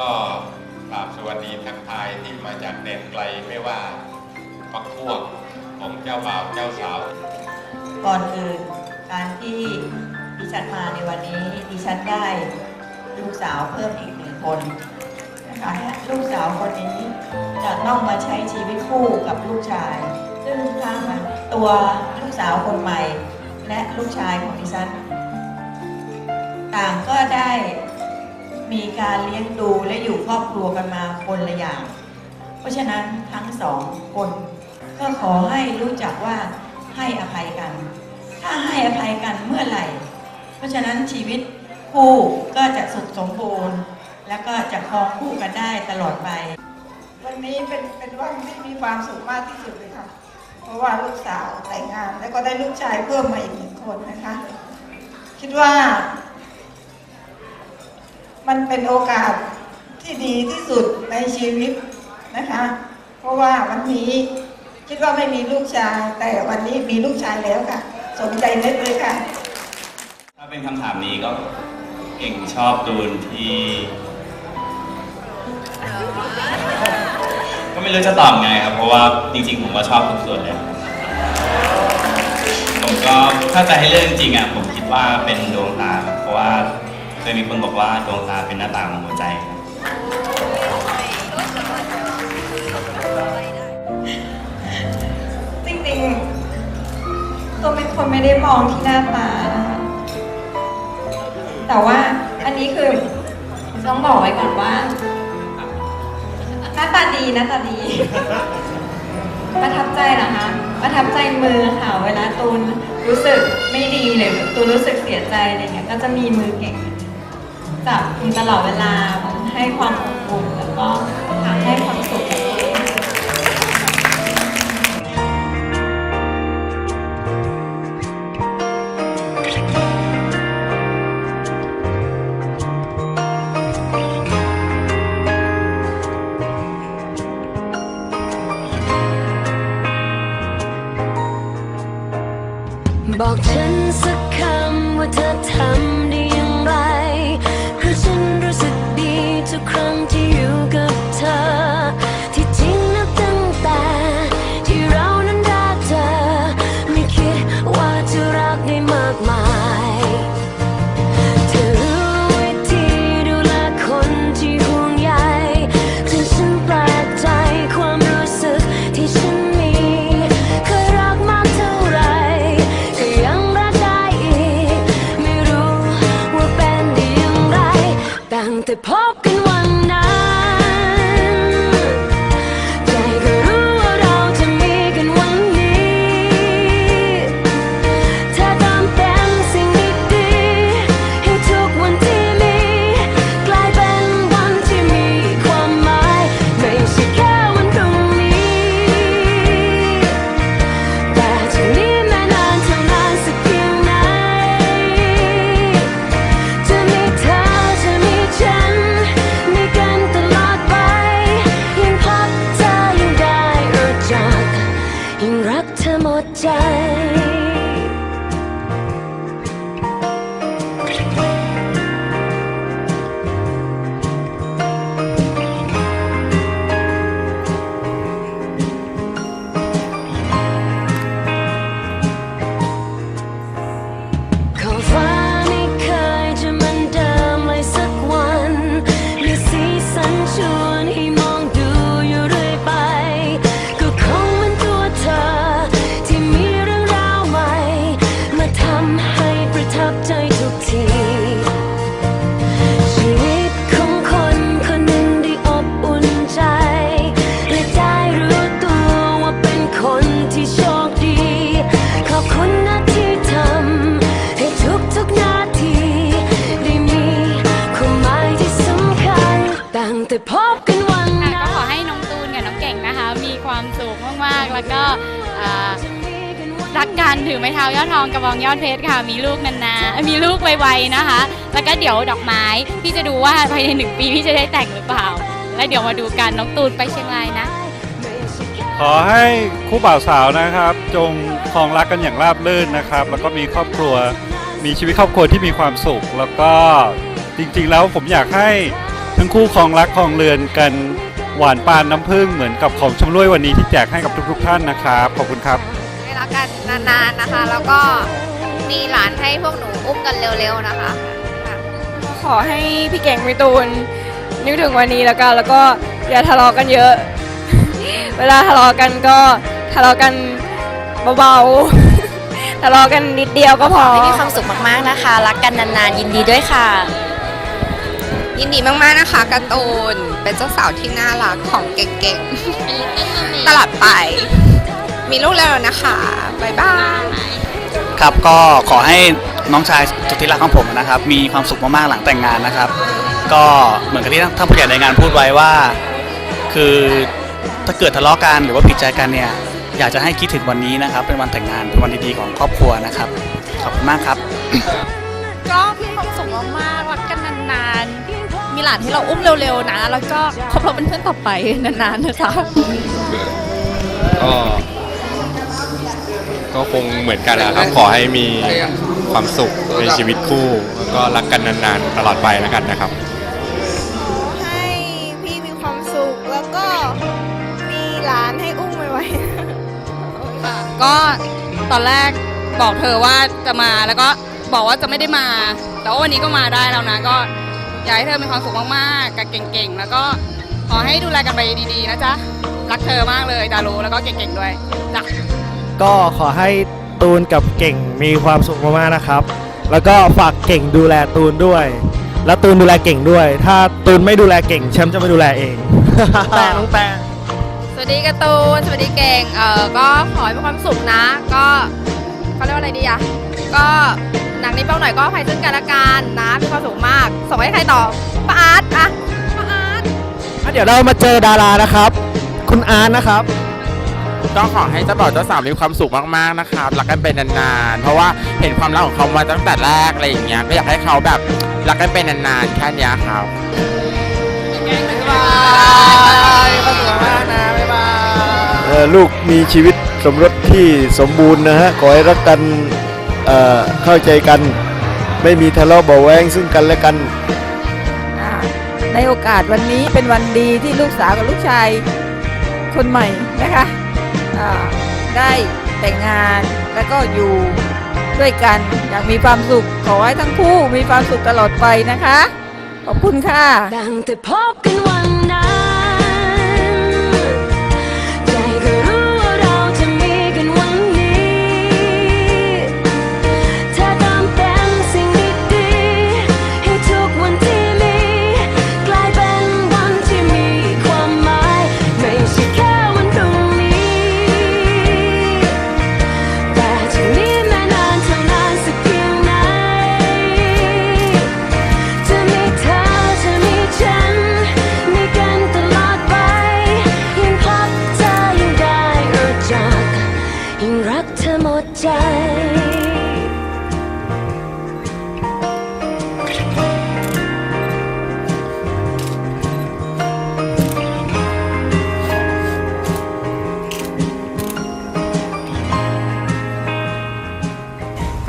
ก็กราบสวัสดีทักทายที่มาจากแดนไกลไม่ว่าปักพวกของเจ้าบ่าวเจ้าสาว ก่อนอื่นการที่ดิฉันมาในวันนี้ดิฉันได้ลูกสาวเพิ่มอีกหนึ่งคนนะคะลูกสาวคนนี้จะต้องมาใช้ชีวิตคู่กับลูกชาย ซึ่งทางตัวลูกสาวคนใหม่ และลูกชายของดิฉัน ต่างก็ได้ มีการเลี้ยงดูและอยู่ครอบครัวกันมาคนละอย่าง เพราะฉะนั้นทั้งสองคน ก็ขอให้รู้จักว่าให้อภัยกัน ถ้าให้อภัยกันเมื่อไหร่ เพราะฉะนั้นชีวิตคู่ก็จะสุขสมบูรณ์ แล้วก็จะครองคู่กันได้ตลอดไป วันนี้เป็นเป็นวันที่มีความสุขมากที่สุดเลยค่ะ เพราะว่าลูกสาวแต่งงาน แล้วก็ได้ลูกชายเพิ่มมาอีกหนึ่งคนนะคะ คิดว่า มันเป็นโอกาสที่ดีที่สุดในชีวิตนะคะ เพราะว่าวันนี้คิดว่าไม่มีลูกชาย แต่วันนี้มีลูกชายแล้วค่ะสมใจเล็กเลยค่ะ ถ้าเป็นคำถามนี้ก็เก่งชอบตูนที่ ก็ไม่รู้จะตอบไงครับ เพราะว่าจริงๆ ผมก็ชอบทุกส่วนเลย ผมก็ถ้าจะให้เลือกจริงอะผมคิดว่าเป็นดวงตาเพราะว่า เคยมีคนบอกว่าดวงตาเป็นหน้าต่างของหัวใจครับ จริงๆตัวเป็นคนไม่ได้มองที่หน้าตานะคะแต่ว่าอันนี้คือต้องบอกไว้ก่อนว่า หน้าตาดีหน้าตาดี ประทับใจนะคะ ประทับใจมือค่ะ เวลาตูนรู้สึกไม่ดีหรือตูนรู้สึกเสียใจอะไรเงี้ยก็จะมีมือเก่ง จับอยู่ตลอดเวลาให้ความอบอุ่นแล้วก็ทำให้ความสุข กไหมดใจ ความสุขมากๆ แล้วก็รักกันถือไม้เท้ายอดทองกระบองยอดเพชรค่ะ มีลูกนานๆมีลูกไวๆนะคะ แล้วก็เดี๋ยวดอกไม้พี่จะดูว่าภายในหนึ่งปีพี่จะได้แต่งหรือเปล่า แล้วเดี๋ยวมาดูกันน้องตูนไปเชียงรายนะ ขอให้คู่บ่าวสาวนะครับ จงครองรักกันอย่างราบรื่นนะครับ แล้วก็มีครอบครัวมีชีวิตครอบครัวที่มีความสุข แล้วก็จริงๆแล้วผมอยากให้ทั้งคู่ครองรักครองเรือนกัน หวานปานน้ำผึ้งเหมือนกับของชำร่วยวันนี้ที่แจกให้กับทุกๆท่านนะครับขอบคุณครับให้รักกันนานๆนะคะ แล้วก็มีหลานให้พวกหนูอุ้มกันเร็วๆนะคะค่ะขอขอให้พี่เก่งพี่ตูนนึกถึงวันนี้แล้วกัน แล้วก็อย่าทะเลาะกันเยอะ เวลาทะเลาะกันก็ทะเลาะกันเบาๆ ทะเลาะกันนิดเดียวก็พอ ให้มีความสุขมากๆนะคะ รักกันนานๆ ยินดีด้วยค่ะ ยินดีมากๆนะคะการ์ตูนเป็นเจ้าสาวที่น่ารักของเก่งๆตลอดไป มีลูกแล้วนะคะบ๊ายบายครับก็ขอให้น้องชายสุดที่รักของผมนะครับ มีความสุขมากๆหลังแต่งงานนะครับ ก็เหมือนกับที่ท่านผู้ใหญ่ในงานพูดไว้ว่า คือถ้าเกิดทะเลาะกันหรือว่าผิดใจกันเนี่ยอยากจะให้คิดถึงวันนี้นะครับ เป็นวันแต่งงานเป็นวันดีๆของครอบครัวนะครับขอบคุณมากครับ ก็มีความสุขมากๆรักกันนานๆมี หลานให้เราอุ้มเร็วๆนะ แล้วก็คบเราเป็นเพื่อนต่อไปนานๆนะคะก็ก็คงเหมือนกันนะครับขอให้มีความสุขในชีวิตคู่ แล้วก็รักกันนานๆตลอดไปแล้วกันนะครับ ให้พี่มีความสุขแล้วก็มีหลานให้อุ้มไว้ก็ตอนแรกบอกเธอว่าจะมาแล้วก็บอกว่าจะไม่ได้มา แต่ว่าวันนี้ก็มาได้แล้วนะก็ อยากให้เธอมีความสุขมากๆ กับเก่งๆ แล้วก็ขอให้ดูแลกันไปดีๆ นะจ๊ะ รักเธอมากเลยดารุแล้วก็เก่งๆ ด้วยจ้ะก็ขอให้ตูนกับเก่งมีความสุขมากๆ นะครับ แล้วก็ฝากเก่งดูแลตูนด้วย แล้วตูนดูแลเก่งด้วย ถ้าตูนไม่ดูแลเก่งแชมป์จะไม่ดูแลเอง แต่น้องแปงสวัสดีการ์ตูน สวัสดีเก่ง เอ่อก็ขอให้มีความสุขนะ ก็เขาเรียกว่าอะไรดีอะ ก็หนังนี้เป้าหน่อยก็ให้ซึ่งกันและกันนะมีความสุขมาก ส่งให้ใครต่อป้าอาร์ตอะป้าอาร์ตเดี๋ยวเรามาเจอดารานะครับ คุณอาร์ตนะครับ ก็ขอให้เจ้าบ่าวเจ้าสาวมีความสุขมากๆนะครับรักกันเป็นนานๆ เพราะว่าเห็นความรักของเขามาตั้งแต่แรกอะไรอย่างเงี้ยก็อยากให้เขาแบบรักกันเป็นนานๆแค่เนี้ยครับเอ่อลูกมีชีวิตสมรสที่สมบูรณ์นะฮะ ขอให้รักกัน เอ่อเข้าใจกันไม่มีทะเลาะเบาะแวงซึ่งกันและกันอ่าในโอกาสวันนี้เป็นวันดีที่ลูกสาวกับลูกชายคนใหม่นะคะอ่าได้แต่งงานแล้วก็อยู่ด้วยกันอย่างมีความสุขขอให้ทั้งคู่มีความสุขตลอดไปนะคะ ขอบคุณค่ะตั้งแต่พบกันวันนั้น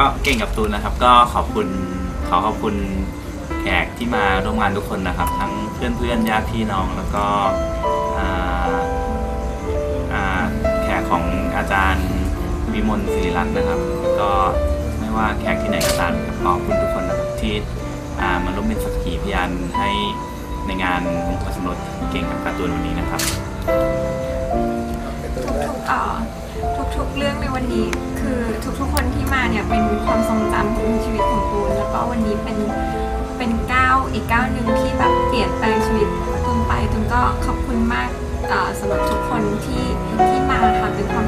ก็เก่งกับตูนนะครับ ก็ขอบคุณขอขอบคุณแขกที่มาร่วมงานทุกคนนะครับ ทั้งเพื่อนเพื่อนๆญาติพี่น้องแล้วก็ วิมลศิริรัตน์นะครับ ก็ไม่ว่าแขกที่ไหนก็ตามขอบคุณทุกคนนะครับที่มาร่วมเป็นสักขีพยานให้ในงานมงคลสมรสเก่งกับการ์ตูนวันนี้นะครับ ทุกๆเอ่อทุกๆเรื่องในวันนี้คือทุกๆคนที่มาเนี่ยเป็นความทรงจำของชีวิตของตูนแล้วก็วันนี้เป็นเป็นก้าวอีกก้าวหนึ่งที่แบบเปลี่ยนแปลงชีวิตตูนไปตูนก็ขอบคุณมากเอ่อสำหรับทุกคนที่ที่มาค่ะเป็นความ